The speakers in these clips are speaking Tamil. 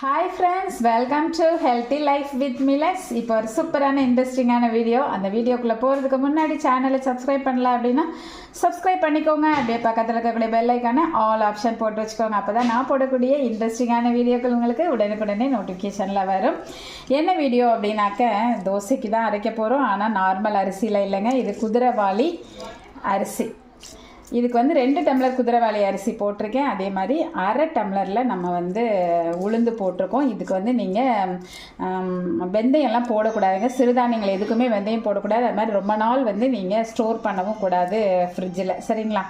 Hi friends welcome to healthy life with millets இப்போ ஒரு சூப்பரான இன்ட்ரெஸ்டிங்கான வீடியோ அந்த வீடியோக்குள்ளே போகிறதுக்கு முன்னாடி சேனலை சப்ஸ்கிரைப் பண்ணல அப்படின்னா சப்ஸ்கிரைப் பண்ணிக்கோங்க. அப்படியே பக்கத்தில் இருக்கக்கூடிய பெல் ஐக்கான ஆல் ஆப்ஷன் போட்டு வச்சுக்கோங்க. அப்போ தான் நான் போடக்கூடிய இன்ட்ரெஸ்டிங்கான வீடியோக்கள் உங்களுக்கு உடனுக்குடனே நோட்டிஃபிகேஷனில் வரும். என்ன வீடியோ அப்படின்னாக்க தோசைக்கு தான் அரைக்க போகிறோம் ஆனால் நார்மல் அரிசியில் இல்லைங்க. இது குதிரைவாளி அரிசி. இதுக்கு வந்து ரெண்டு டம்ளர் குதிரைவாளி அரிசி போட்டிருக்கேன். அதே மாதிரி அரை டம்ளரில் நம்ம வந்து உளுந்து போட்டிருக்கோம். இதுக்கு வந்து நீங்கள் வெந்தயம்லாம் போடக்கூடாதுங்க. சிறுதானியங்கள் எதுக்குமே வெந்தயம் போடக்கூடாது. அது மாதிரி ரொம்ப நாள் வந்து நீங்கள் ஸ்டோர் பண்ணவும் கூடாது ஃப்ரிட்ஜில் சரிங்களா?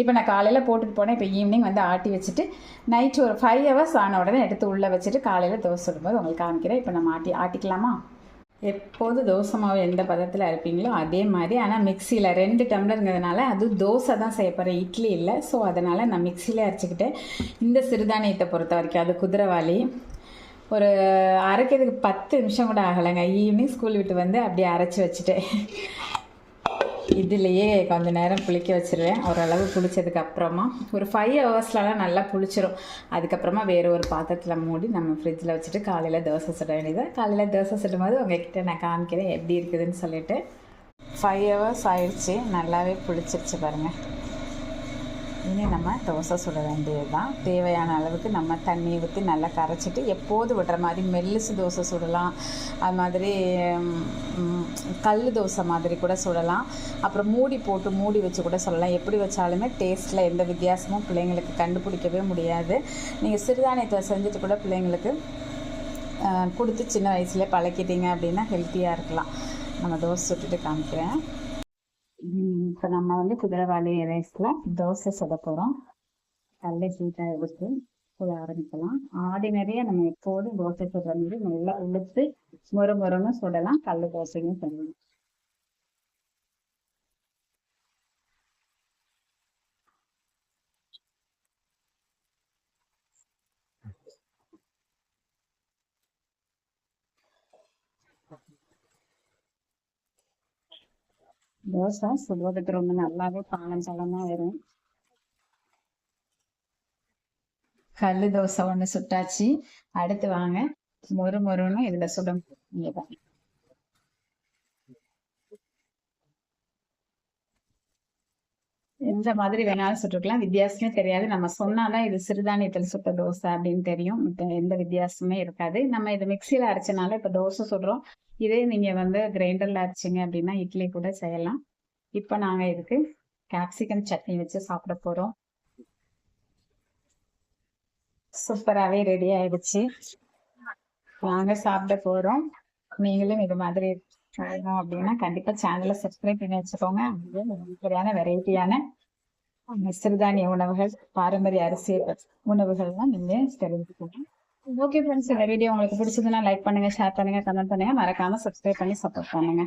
இப்போ நான் காலையில் போட்டுட்டு போனேன். இப்போ ஈவினிங் வந்து ஆட்டி வச்சுட்டு நைட்டு ஒரு ஃபைவ் ஹவர்ஸ் ஆன உடனே எடுத்து உள்ளே வச்சுட்டு காலையில் தோசை சுடும்போது உங்களுக்கு காமிக்கிறேன். இப்போ நம்ம ஆட்டி ஆட்டிக்கலாமா? எப்போது தோசை மாவு எந்த பதத்தில் அரைப்பீங்களோ அதே மாதிரி. ஆனால் மிக்சியில் ரெண்டு டம்ளருங்கிறதுனால அது தோசை தான் செய்ய போகிறேன் இட்லி இல்லை. ஸோ அதனால் நான் மிக்சியில் அரைச்சிக்கிட்டேன். இந்த சிறுதானியத்தை பொறுத்த வரைக்கும் அது குதிரவாளி. ஒரு அரைக்கிறதுக்கு பத்து நிமிஷம் கூட ஆகலைங்க. ஈவினிங் ஸ்கூல் விட்டு வந்து அப்படியே அரைச்சி வச்சுட்டேன். இதுலேயே கொஞ்ச நேரம் புளிக்க வச்சுருவேன். ஓரளவு புளிச்சதுக்கு அப்புறமா ஒரு ஃபைவ் ஹவர்ஸ்லலாம் நல்லா புளிச்சிரும் அதுக்கப்புறமா வேறு ஒரு பாத்திரத்தில் மூடி நம்ம ஃப்ரிட்ஜில் வச்சுட்டு காலையில் தோசை சுட வேண்டியது. காலையில் தோசை சுடும்போது உங்ககிட்ட நான் காமிக்கிறேன் எப்படி இருக்குதுன்னு சொல்லிட்டு. ஃபைவ் ஹவர்ஸ் ஆயிடுச்சு. நல்லாவே புளிச்சிருச்சு பாருங்கள் இனி நம்ம தோசை சுட வேண்டியது தான் தேவையான அளவுக்கு நம்ம தண்ணி ஊற்றி நல்லா கரைச்சிட்டு எப்போது விடுற மாதிரி மெல்லிசு தோசை சுடலாம். அது மாதிரி கல் தோசை மாதிரி கூட சுடலாம். அப்புறம் மூடி போட்டு மூடி வச்சு கூட சொல்லலாம் எப்படி வச்சாலுமே டேஸ்ட்டில் எந்த வித்தியாசமும் பிள்ளைங்களுக்கு கண்டுபிடிக்கவே முடியாது. நீங்கள் சிறுதானியத்தை செஞ்சுட்டு கூட பிள்ளைங்களுக்கு கொடுத்து சின்ன வயசுலேயே பழக்கிட்டீங்க அப்படின்னா ஹெல்த்தியாக இருக்கலாம். நம்ம தோசை சுட்டுட்டு காமிக்கிறேன். இப்போ நம்ம வந்து குதிரைவாளி ரைஸில் தோசை சுட போகிறோம் கல்லை சீட்டாக எடுத்து ஆரம்பிக்கலாம். ஆர்டினரியாக நம்ம எப்போதும் தோசை சுடுற மாதிரி நல்லா உளுத்து மொறு மொறுன்னு சுடலாம் கல் தோசையும் சொல்லலாம் தோசை சுடுவதற்கு ரொம்ப நல்லாவே பாலம் பழமா வரும். கல் தோசை ஒன்று சுட்டாச்சு. அடுத்து வாங்க. மொறு மொறுன்னு இதில் சுடும் இங்கே பாருங்க எந்த மாதிரி வேணாலும் சுட்டுக்கலாம் வித்தியாசமே தெரியாது. நம்ம சொன்னாதான் இது சிறுதானியத்தில் சுட்ட தோசை அப்படின்னு தெரியும். எந்த வித்தியாசமே இருக்காது. நம்ம இது மிக்சியில அரைச்சனால இப்ப தோசை சுடுறோம். இதே நீங்க வந்து கிரைண்டர்ல அரைச்சிங்க அப்படின்னா இட்லி கூட செய்யலாம். இப்ப நாங்க இதுக்கு கேப்சிகம் சட்னி வச்சு சாப்பிட போறோம். சூப்பராகவே ரெடி ஆயிடுச்சு. வாங்க சாப்பிட போறோம். நீங்களும் இது மாதிரி செய்யணும் அப்படின்னா கண்டிப்பா சேனலை சப்ஸ்கிரைப் பண்ணி வச்சுக்கோங்க. சரியான வெரைட்டியான சிறுதானிய உணவுகள் பாரம்பரிய அரிசி உணவுகள்லாம் நீங்க தெரிஞ்சுக்கோங்க. ஓகே ஃப்ரெண்ட்ஸ் இந்த வீடியோ உங்களுக்கு பிடிச்சதுன்னா லைக் பண்ணுங்க ஷேர் பண்ணுங்க கமெண்ட் பண்ணுங்க. மறக்காம சப்ஸ்கிரைப் பண்ணி சப்போர்ட் பண்ணுங்க.